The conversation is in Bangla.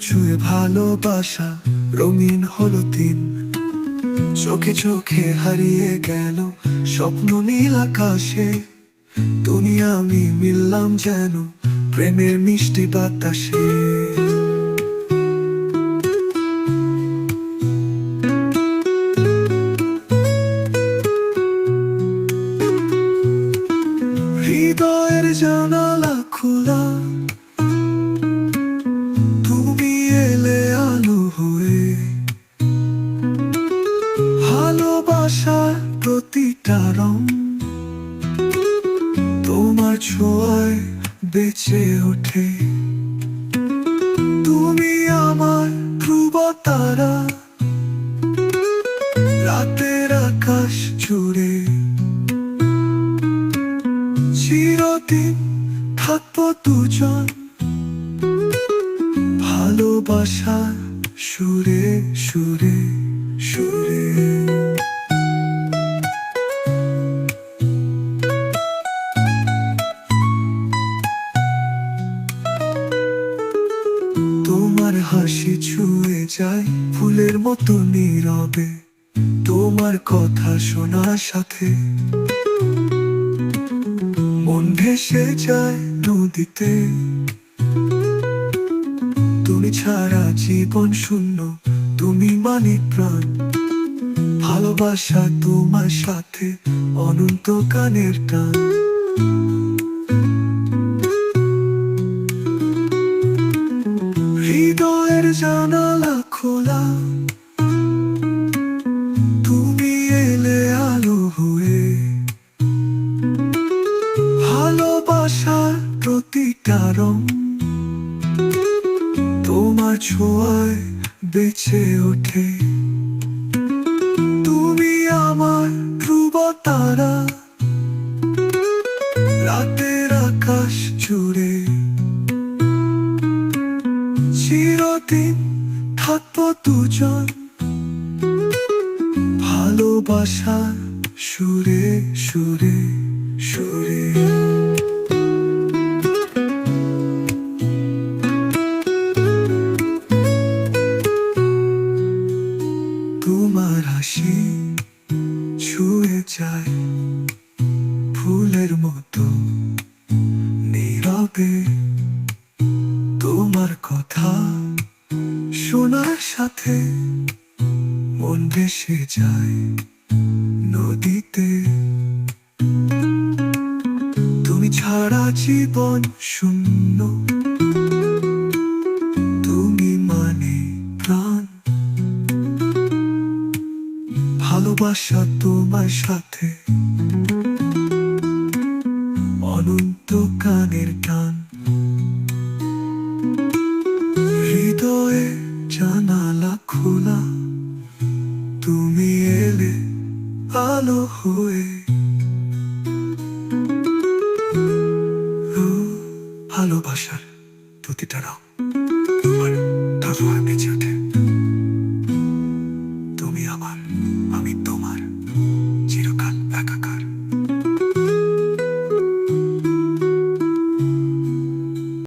ছুঁয়ে ভালোবাসা, রঙিন হলো দিন। চোখে চোখে হারিয়ে গেল স্বপ্ন নীল আকাশে। তুমি আমি মিললাম যেন প্রেমের মিষ্টি বাতাসে। হৃদয়ের জানালা প্রতিটা রং তোমার ছোঁয়ায় বেঁচে ওঠে। তুমি আমার ধ্রুব তারা। রাতের আকাশ জুড়ে। চিরদিন থাকব দুজন। ভালোবাসা সুরে সুরে সুরে। হাসি ছুঁয়ে যায় ফুলের মতো নীরবে। তোমার কথা শোনার সাথে মন ভেসে যায় নদীতে। তুমি ছাড়া জীবন শূন্য, তুমি মানে প্রাণ। ভালোবাসা তোমার সাথে অনন্ত কানের টান। হৃদয়ের জানালা খোলা। তুমি এলে আলো হয়ে ভালোবাসার প্রতিটা রং। তোমার ছোঁয়ায় বেঁচে ওঠে। তুমি আমার ধ্রুব তারা চিরদিন থাকব দুজন। ভালোবাসা সুরে সুরে সুরে। তোমার হাসি ছুঁয়ে যায় ফুলের মতো নীরবে। তোমার কথা শোনার সাথে মন ভেসে যায় নদীতে। তুমি ছাড়া জীবন শূন্য। তুমি মানে প্রাণ। ভালোবাসা তোমার সাথে আলো হয়ে। ভালোবাসার প্রতিটা রাও তোমার তাজু আগে চাটে তুমি আমার